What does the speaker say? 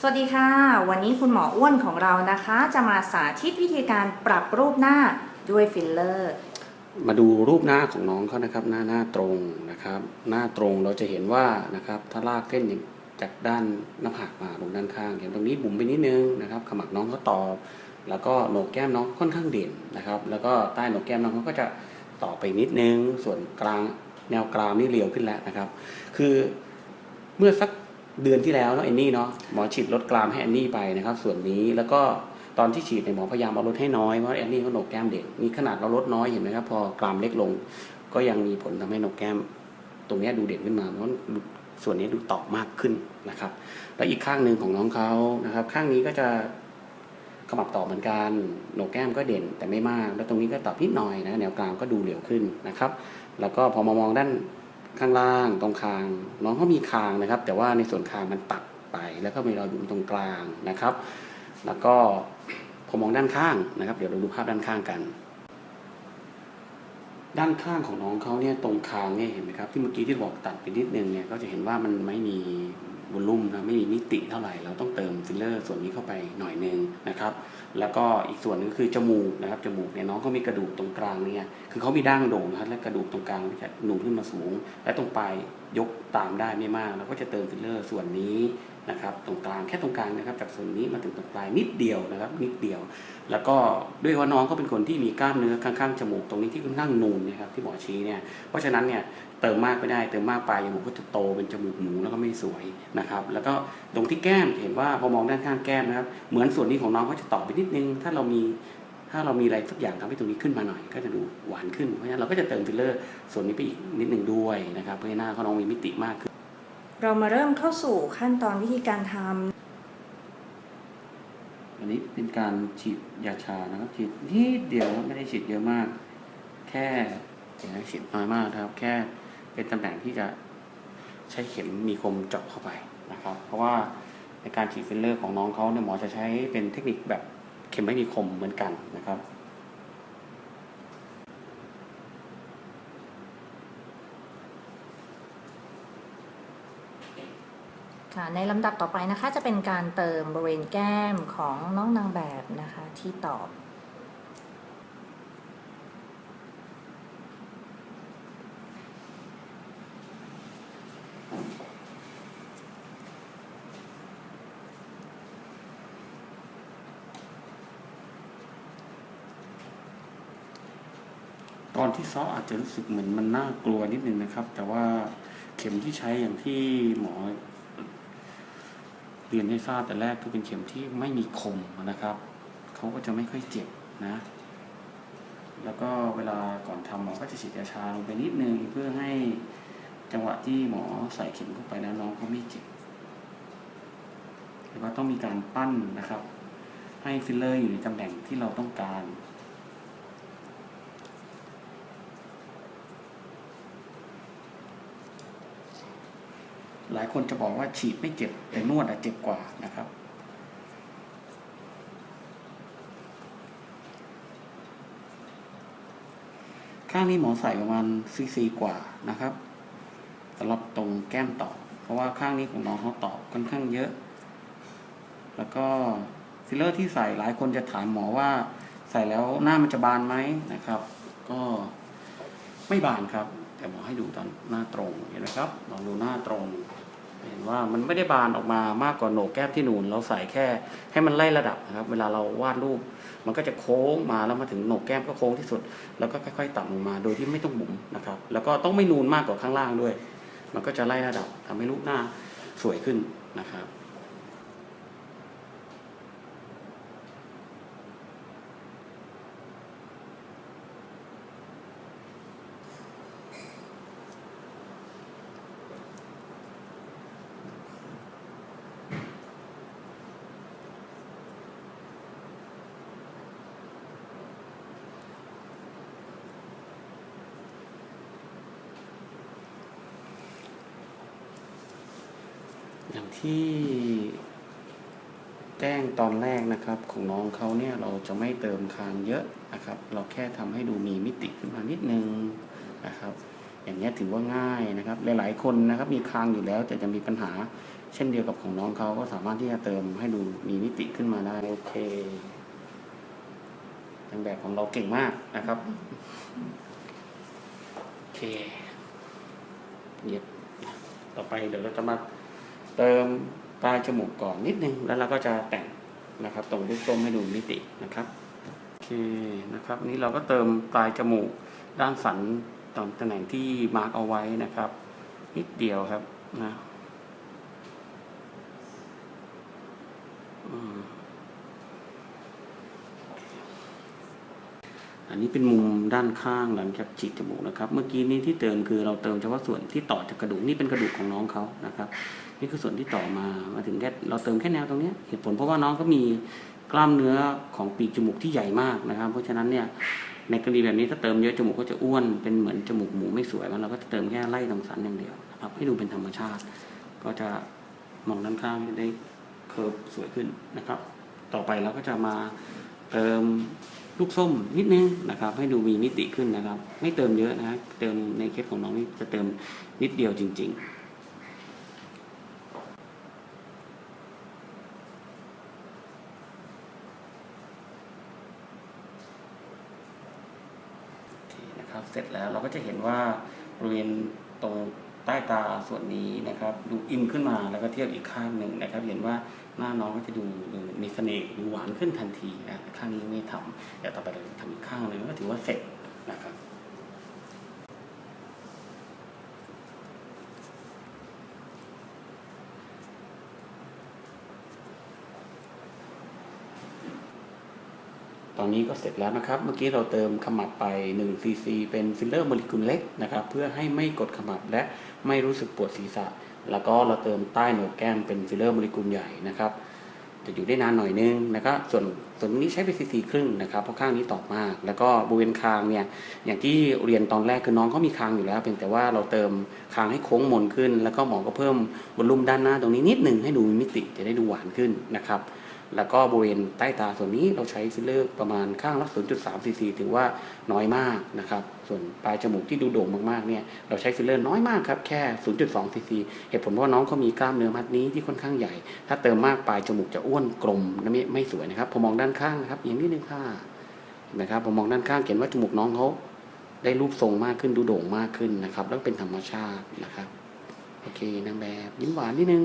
สวัสดีค่ะ วันนี้คุณหมออ้วนของเรานะคะ จะมาสาธิตวิธีการปรับรูปหน้าด้วยฟิลเลอร์ มาดูรูปหน้าของน้องเขานะครับ หน้าหน้าตรงนะครับ หน้าตรงเราจะเห็นว่านะครับถ้าลากเส้นจากด้านหน้าผากมาลงด้านข้างเห็นตรงนี้บุ๋มไปนิดนึงนะครับขมักน้องก็ตอบ แล้วก็โหนกแก้มน้องค่อนข้างเด่นนะครับ แล้วก็ใต้โหนกแก้มน้องเขาก็จะต่อไปนิดนึงส่วนกลางแนวกรามนี่เรียวขึ้นแล้วนะครับ คือเมื่อสัก เดือนที่แล้วเนาะแอนนี่เนาะหมอฉีดลดกรามให้แอนนี่ไปนะครับ ส่วนนี้แล้วก็ตอนที่ฉีดในยหมอพยายามเอาลดให้น้อยเพราะแอนนี่เขาหนกแก้มเด่นนี่ขนาดเราลดน้อยเห็นไหมครับพอกรามเล็กลง ก็ยังมีผลทำให้หนกแก้ม ตรงนี้ดูเด่นขึ้นมาเพราะส่วนนี้ดูตอบมากขึ้นนะครับ แล้วอีกข้างหนึ่งของน้องเขานะครับ ข้างนี้ก็จะขมับต่อเหมือนกันโหนกแก้มก็เด่นแต่ไม่มาก แล้วตรงนี้ก็ตอบนิดหน่อยนะแนวกลางก็ดูเหลวขึ้นนะครับ แล้วก็พอมามองด้าน ข้างล่างตรงคาง น้องเขามีคางนะครับ แต่ว่าในส่วนคางมันตัดไป แล้วก็มีรอยบุ๋มตรงกลางนะครับ แล้วก็พอมองด้านข้างนะครับ เดี๋ยวเราดูภาพด้านข้างกัน ด้านข้างของน้องเขาเนี่ยตรงคางเนี่ยเห็นไหมครับที่เมื่อกี้ที่บอกตัดไปนิดนึงเนี่ยก็จะเห็นว่ามันไม่มี วอลลุ่มนะไม่มีมิติเท่าไหร่ เราต้องเติมฟิลเลอร์ส่วนนี้เข้าไปหน่อยนึงนะครับ แล้วก็อีกส่วนหนึงคือจมูกนะครับ จมูกเนี่ยน้องก็มีกระดูกตรงกลางเนี่ย คือเขามีดั้งโด่งนะครับและกระดูกตรงกลางจะหนุนขึ้นมาสูง และตรงปลายยกตามได้ไม่มาก เราก็จะเติมฟิลเลอร์ส่วนนี้ นะครับตรงกลางแค่ตรงกลางนะครับจากส่วนนี้มาถึงตรงปลายนิดเดียวนะครับนิดเดียว แล้วก็ด้วยว่าน้องเขาเป็นคนที่มีกล้ามเนื้อข้างๆจมูกตรงนี้ที่ค่อนข้างนูนนะครับที่หมอชี้เนี่ยเพราะฉะนั้นเนี่ยเติมมากไม่ได้เติมมากไปจมูกก็จะโตเป็นจมูกหมูแล้วก็ไม่สวยนะครับแล้วก็ตรงที่แก้มเห็นว่าพอมองด้านข้างแก้มนะครับเหมือนส่วนนี้ของน้องก็จะต่อไปนิดนึง ถ้าเรามีถ้าเรามีอะไรสักอย่างทำให้ตรงนี้ขึ้นมาหน่อย ก็จะดูหวานขึ้นเพราะฉะนั้นเราก็จะเติมฟิลเลอร์ส่วนนี้ไปอีกนิดนึงด้วยนะครับเพื่อให้หน้าเขาน้องมีมิติมากขึ้น เรามาเริ่มเข้าสู่ขั้นตอนวิธีการทำอันนี้เป็นการฉีดยาชานะครับฉีดนิดเดียวไม่ได้ฉีดเยอะมาก แค่เห็นไหมฉีดน้อยมากนะครับ แค่เป็นตำแหน่งที่จะใช้เข็มมีคมเจาะเข้าไปนะครับ เพราะว่าในการฉีดฟิลเลอร์ของน้องเขาเนี่ยหมอจะใช้เป็นเทคนิคแบบเข็มไม่มีคมเหมือนกันนะครับ ค่ะในลำดับต่อไปนะคะ จะเป็นการเติมบริเวณแก้มของน้องนางแบบนะคะที่ตอบ ตอนที่ซ้ออาจจะรู้สึกเหมือนมันน่ากลัวนิดนึงนะครับ แต่ว่าเข็มที่ใช้อย่างที่หมอ เรียนให้ทราบแต่แรกคือเป็นเข็มที่ไม่มีคมนะครับเขาก็จะไม่ค่อยเจ็บนะ แล้วก็เวลาก่อนทำหมอก็จะฉีดยาชาลงไปนิดนึงเพื่อให้จังหวะที่หมอใส่เข็มเข้าไปแล้วน้องก็ไม่เจ็บแล้วก็ต้องมีการปั้นนะครับ ให้ฟิลเลอร์อยู่ในตำแหน่งที่เราต้องการ หลายคนจะบอกว่าฉีดไม่เจ็บ แต่นวดอะเจ็บกว่านะครับ ข้างนี้หมอใส่ประมาณซีซีกว่านะครับสำหรับตรงแก้มต่อ เพราะว่าข้างนี้ของน้องเขาตอบค่อนข้างเยอะ แล้วก็ฟิลเลอร์ที่ใส่หลายคนจะถามหมอว่าใส่แล้วหน้ามันจะบานไหมนะครับ ก็ไม่บานครับ แต่หมอให้ดูตอนหน้าตรงเห็นไหมครับลองดูหน้าตรง เห็นว่ามันไม่ได้บานออกมามากกว่าโหนกแก้มที่นูน เราใส่แค่ให้มันไล่ระดับนะครับ เวลาเราวาดรูป มันก็จะโค้งมาแล้วมาถึงโหนกแก้มก็โค้งที่สุด แล้วก็ค่อยๆต่ำลงมาโดยที่ไม่ต้องบุ๋มนะครับ แล้วก็ต้องไม่นูนมากกว่าข้างล่างด้วย มันก็จะไล่ระดับทำให้รูปหน้าสวยขึ้นนะครับ อย่างที่แจ้งตอนแรกนะครับของน้องเขาเนี่ยเราจะไม่เติมคางเยอะนะครับ เราแค่ทำให้ดูมีมิติขึ้นมานิดนึงนะครับ อย่างเงี้ถือว่าง่ายนะครับ หลายๆคนนะครับมีคางอยู่แล้วแต่จะมีปัญหาเช่นเดียวกับของน้องเขาก็สามารถที่จะเติมให้ดูมีมิติขึ้นมาได้โอเคนางแบบของเราเก่งมากนะครับโอเคเย็บต่อไปเดี๋ยวเราจะมา เติมปลายจมูกก่อนนิดนึง แล้วเราก็จะแต่งนะครับ ตรงรูปส้มให้ดูมิตินะครับโอเคนะครับนี้เราก็เติมปลายจมูกด้านสันตำแหน่งที่มาร์กเอาไว้นะครับ นิดเดียวครับนะ อันนี้เป็นมุมด้านข้างหลังจากฉีดจมูกนะครับ เมื่อกี้นี้ที่เติมคือเราเติมเฉพาะส่วนที่ต่อจากกระดูกนี่เป็นกระดูกของน้องเขานะครับ นี่คือส่วนที่ต่อมามาถึงแค่เราเติมแค่แนวตรงนี้เหตุผลเพราะว่าน้องก็มีกล้ามเนื้อของปีกจมูกที่ใหญ่มากนะครับ เพราะฉะนั้นเนี่ยในกรณีแบบนี้ถ้าเติมเยอะจมูกก็จะอ้วนเป็นเหมือนจมูกหมูไม่สวยมันเราก็จะเติมแค่ไล่ตรงสันอย่างเดียวนะครับให้ดูเป็นธรรมชาติ ก็จะมองด้านข้างได้เคิร์ฟสวยขึ้นนะครับ ต่อไปเราก็จะมาเติม ลูกส้มนิดนึงนะครับ ให้ดูมีมิติขึ้นนะครับ ไม่เติมเยอะนะเติมในเคสของน้องนี่จะเติมนิดเดียวจริงๆนะครับเสร็จแล้วเราก็จะเห็นว่าบริเวณ ตรงใต้ตาส่วนนี้นะครับ ดูอิ่มขึ้นมาแล้วก็เทียบอีกข้างหนึ่งนะครับ เห็นว่าหน้าน้องก็จะดูดูมีเสน่ห์ดูหวานขึ้นทันทีนะข้างนี้ไม่ทำเดี๋ยวต่อไปเราจะทำอีกข้างหนึ่งก็ถือว่าเสร็จนะครับตอนนี้ก็เสร็จแล้วนะครับ เมื่อกี้เราเติมขมับไป1 cc เป็นฟิลเลอร์โมเลกุลเล็กนะครับ เพื่อให้ไม่กดขมับและ ไม่รู้สึกปวดศีรษะ แล้วก็เราเติมใต้โหนกแก้มเป็นฟิลเลอร์โมเลกุลใหญ่นะครับ จะอยู่ได้นานหน่อยนึงนะครับส่วนส่วนนี้ใช้ไปซีซีครึ่งนะครับเพราะข้างนี้ตอบมาก แล้วก็บริเวณคางเนี่ยอย่างที่เรียนตอนแรกคือน้องเขามีคางอยู่แล้วเพียงแต่ว่าเราเติมคางให้โค้งมนขึ้น แล้วก็หมอก็เพิ่มวอลลุ่มด้านหน้าตรงนี้นิดหนึ่งให้ดูมีมิติจะได้ดูหวานขึ้นนะครับ แล้วก็บริเวณใต้ตาส่วนนี้เราใช้ฟิลเลอร์ประมาณข้างละ 0.3ซีซีถือว่าน้อยมากนะครับ ส่วนปลายจมูกที่ดูโด่งมากๆเนี่ยเราใช้ฟิลเลอร์น้อยมากครับแค่ 0.2ซีซีเหตุผลเพราะน้องเขามีกล้ามเนื้อมัดนี้ที่ค่อนข้างใหญ่ ถ้าเติมมากปลายจมูกจะอ้วนกลมและไม่ไม่สวยนะครับผมมองด้านข้างนะครับอย่างนี้นึงค่ะเห็นไหมครับผมมองด้านข้างเห็นว่าจมูกน้องเขาได้รูปทรงมากขึ้นดูโด่งมากขึ้นนะครับ แล้วเป็นธรรมชาตินะครับ โอเคนางแบบยิ้มหวานนิดนึง